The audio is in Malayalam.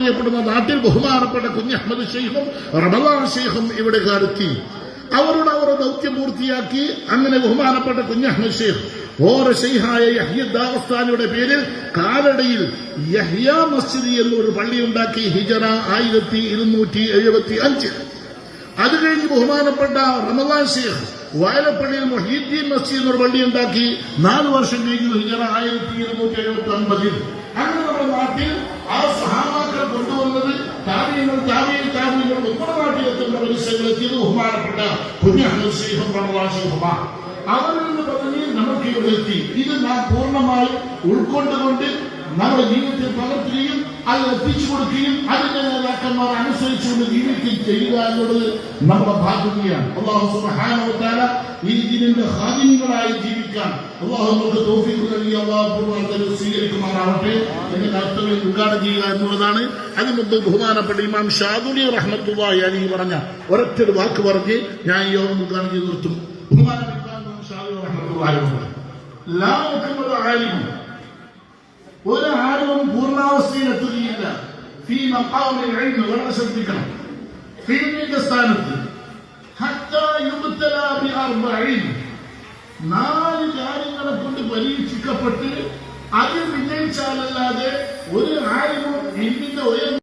അറിയപ്പെടുന്ന നാട്ടിൽ ബഹുമാനപ്പെട്ട കുഞ്ഞ് അഹമ്മദ് ഷെയ്ഖും റമദാൻ ഷെയ്ഖും ഇവിടെ കാലത്തി അവരുടെ അവരുടെ ദൗത്യം പൂർത്തിയാക്കി അങ്ങനെ ബഹുമാനപ്പെട്ട കുഞ്ഞ് അഹമ്മദ് ഷെയ്ഖ് ഓരോ ഷെയ്ഹായ യഹ്യ ദാവസ്ഥാനിയുടെ പേരിൽ കാലടയിൽ യഹ്യ മസ്ജിദ് എന്നൊരു പള്ളി ഉണ്ടാക്കി ഹിജറ ആയിരത്തി ഇരുന്നൂറ്റി എഴുപത്തി അഞ്ച് അത് കഴിഞ്ഞ് ബഹുമാനപ്പെട്ട റമദാൻ ഷെയ്ഖ് വയലപ്പള്ളിയിൽ മൊഹീദ്ദീൻ മസ്ജിദ് എന്നൊരു പള്ളി ഉണ്ടാക്കി നാല് വർഷം കഴിഞ്ഞു ഹിജറ ആയിരത്തി ഇരുന്നൂറ്റി എഴുപത്തി ഒൻപതിൽ അങ്ങനെ നമ്മുടെ നാട്ടിലെത്തുന്ന പരിസരങ്ങളെത്തിയത് ബഹുമാനപ്പെട്ട കുഞ്ഞഹമ്മദ് ഷെയ്ഖുമാണ് അവരിൽ നിന്ന് പറഞ്ഞ് നമുക്ക് ഇവിടെ എത്തി. ഇത് നാം പൂർണമായി ഉൾക്കൊണ്ടുകൊണ്ട് നമ്മുടെ ജീവിതത്തിൽ പകർത്തുകയും അത് എത്തിച്ചു കൊടുക്കുകയും അതിന്റെ നേതാക്കന്മാർ അനുസരിച്ചുകൊണ്ട് ജീവിതത്തിൽ ചെയ്യുക എന്നുള്ളത് നമ്മുടെ ബാധ്യതയാണ് അള്ളാഹു ജീവിക്കാൻ അള്ളാഹു നമുക്ക് അള്ളാഹു മുമ്പ് ബഹുമാനപ്പെട്ട ഇമാം ഒരൊറ്റ ഒരു വാക്ക് പറഞ്ഞ് ഞാൻ ഈ ഉദ്ഘാടനം ചെയ്ത് നിർത്തും ബഹുമാനപ്പെട്ട ഒരു ആരും പൂർണാവസ്ഥയിലെത്തുകയില്ല ഫീ മഖാമിൽ കഴിഞ്ഞു വളരെ ശ്രദ്ധിക്കണം. ഫീമിന്റെ സ്ഥാനത്ത്. നാല് കാര്യങ്ങളെ കൊണ്ട് പരീക്ഷിക്കപ്പെട്ട് അതിൽ വിജയിച്ചാലല്ലാതെ ഒരു ആരും എന്നിന്റെ ഉയർന്ന